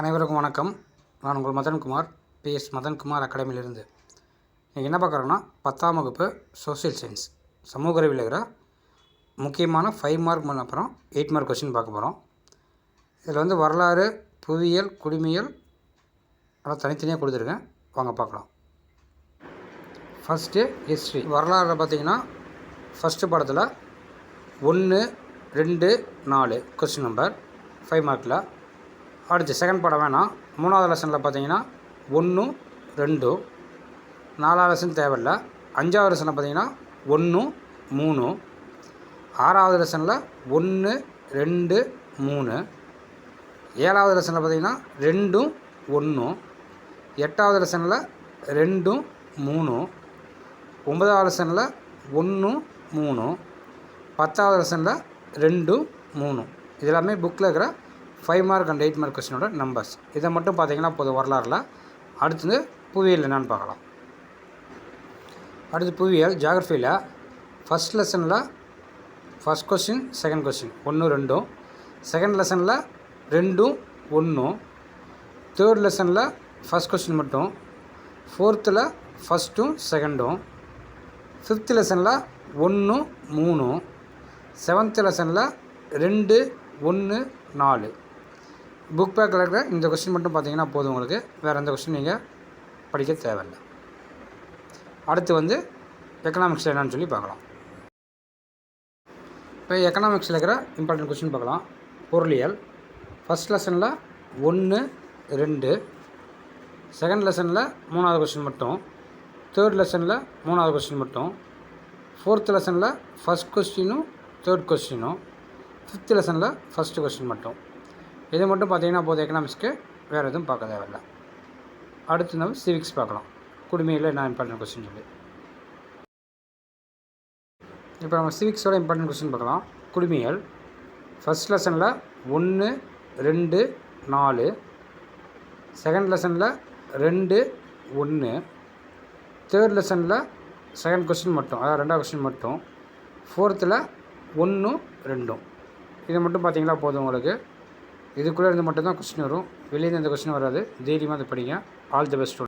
அனைவருக்கும் வணக்கம். நான் உங்கள் மதன்குமார். பிஎஸ் மதன்குமார் அகாடமியிலிருந்து. நீங்கள் என்ன பார்க்குறோன்னா பத்தாம் வகுப்பு சோஷியல் சயின்ஸ் சமூக அறிவில் இருக்கிற முக்கியமான ஃபைவ் மார்க் அப்புறம் எயிட் மார்க் கொஸ்டின் பார்க்க போகிறோம் இதில் வந்து வரலாறு புவியியல் குடிமியல் அதெல்லாம் தனித்தனியாக கொடுத்துருக்கேன். வாங்க பார்க்கலாம். ஃபஸ்ட்டு ஹிஸ்ட்ரி வரலாறு பார்த்தீங்கன்னா ஃபஸ்ட்டு படத்தில் ஒன்று ரெண்டு நாலு கொஸ்டின் நம்பர் ஃபைவ் மார்க்கில் அடுத்து செகண்ட் படம் வேணாம். மூணாவது லெசனில் பார்த்தீங்கன்னா ஒன்று ரெண்டு. நாலாவது லெசன் தேவையில்லை. அஞ்சாவது லெசனில் பார்த்தீங்கன்னா ஒன்று மூணு. ஆறாவது லெசனில் ஒன்று ரெண்டு மூணு. ஏழாவது லெசனில் பார்த்தீங்கன்னா ரெண்டும் ஒன்று எட்டாவது லெசனில் ரெண்டும் மூணு. ஒன்பதாவது லெசனில் ஒன்று மூணு. பத்தாவது லெசனில் ரெண்டும் மூணு. இது எல்லாமே புக்கில் இருக்கிற five mark and eight mark கொஸ்டினோட numbers இதை மட்டும் பார்த்தீங்கன்னா பொது வரலாறுல. அடுத்தது புவியியல் என்னென்னு பார்க்கலாம். அடுத்து புவியியல் ஜாகிரஃபியில் ஃபஸ்ட் லெசனில் ஃபஸ்ட் கொஸ்டின் செகண்ட் கொஸ்டின் ஒன்று ரெண்டும். செகண்ட் லெசனில் ரெண்டும் ஒன்றும் தேர்ட் லெசனில் ஃபஸ்ட் கொஸ்டின் மட்டும். ஃபோர்த்தில் ஃபஸ்ட்டும் செகண்டும் ஃபிஃப்த் லெசனில் ஒன்று மூணும். செவன்த் லெசனில் ரெண்டு ஒன்று நாலு. புக் பேக்கில் இருக்கிற இந்த கொஸ்டின் மட்டும் பார்த்தீங்கன்னா போதும் உங்களுக்கு. வேறு எந்த கொஸ்டின் நீங்கள் படிக்க தேவையில்லை. அடுத்து வந்து எக்கனாமிக்ஸில் என்னன்னு சொல்லி பார்க்கலாம். இப்போ எக்கனாமிக்ஸில் இருக்கிற இம்பார்ட்டன்ட் கொஸ்டின் பார்க்கலாம். பொருளியல். ஃபஸ்ட் லெசனில் ஒன்று ரெண்டு. செகண்ட் லெசனில் மூணாவது கொஸ்டின் மட்டும். தேர்ட் லெசனில் மூணாவது கொஸ்டின் மட்டும். ஃபோர்த் லெசனில் ஃபஸ்ட் கொஸ்டினும் தேர்ட் கொஸ்டினும் ஃபிஃப்த் லெசனில் ஃபஸ்ட்டு கொஸ்டின் மட்டும். இது மட்டும் பார்த்தீங்கன்னா போதும். எக்கனாமிக்ஸ்க்கு வேறு எதுவும் பார்க்க தேவையில்ல. அடுத்து நம்ம சிவிக்ஸ் பார்க்கலாம். குடிமையில் என்ன இம்பார்ட்டன்ட் கொஸ்டின் சொல்லி. இப்போ நம்ம சிவிக்ஸோட இம்பார்ட்டன்ட் கொஸ்டின் பார்க்கலாம். குடிமையல் ஃபஸ்ட் லெசனில் ஒன்று ரெண்டு நாலு. செகண்ட் லெசனில் ரெண்டு ஒன்று தேர்ட் லெசனில் செகண்ட் கொஸ்டின் மட்டும். அதாவது ரெண்டாவது கொஸ்டின் மட்டும். ஃபோர்த்தில் ஒன்றும் ரெண்டும். இது மட்டும் பார்த்தீங்களா போதும் உங்களுக்கு. இதுக்குள்ளே இருந்து மட்டும்தான் கொஸ்டின் வரும். வெளியே அந்த கொஸ்டின் வராது. தைரியமாக அதை படிங்க. All the best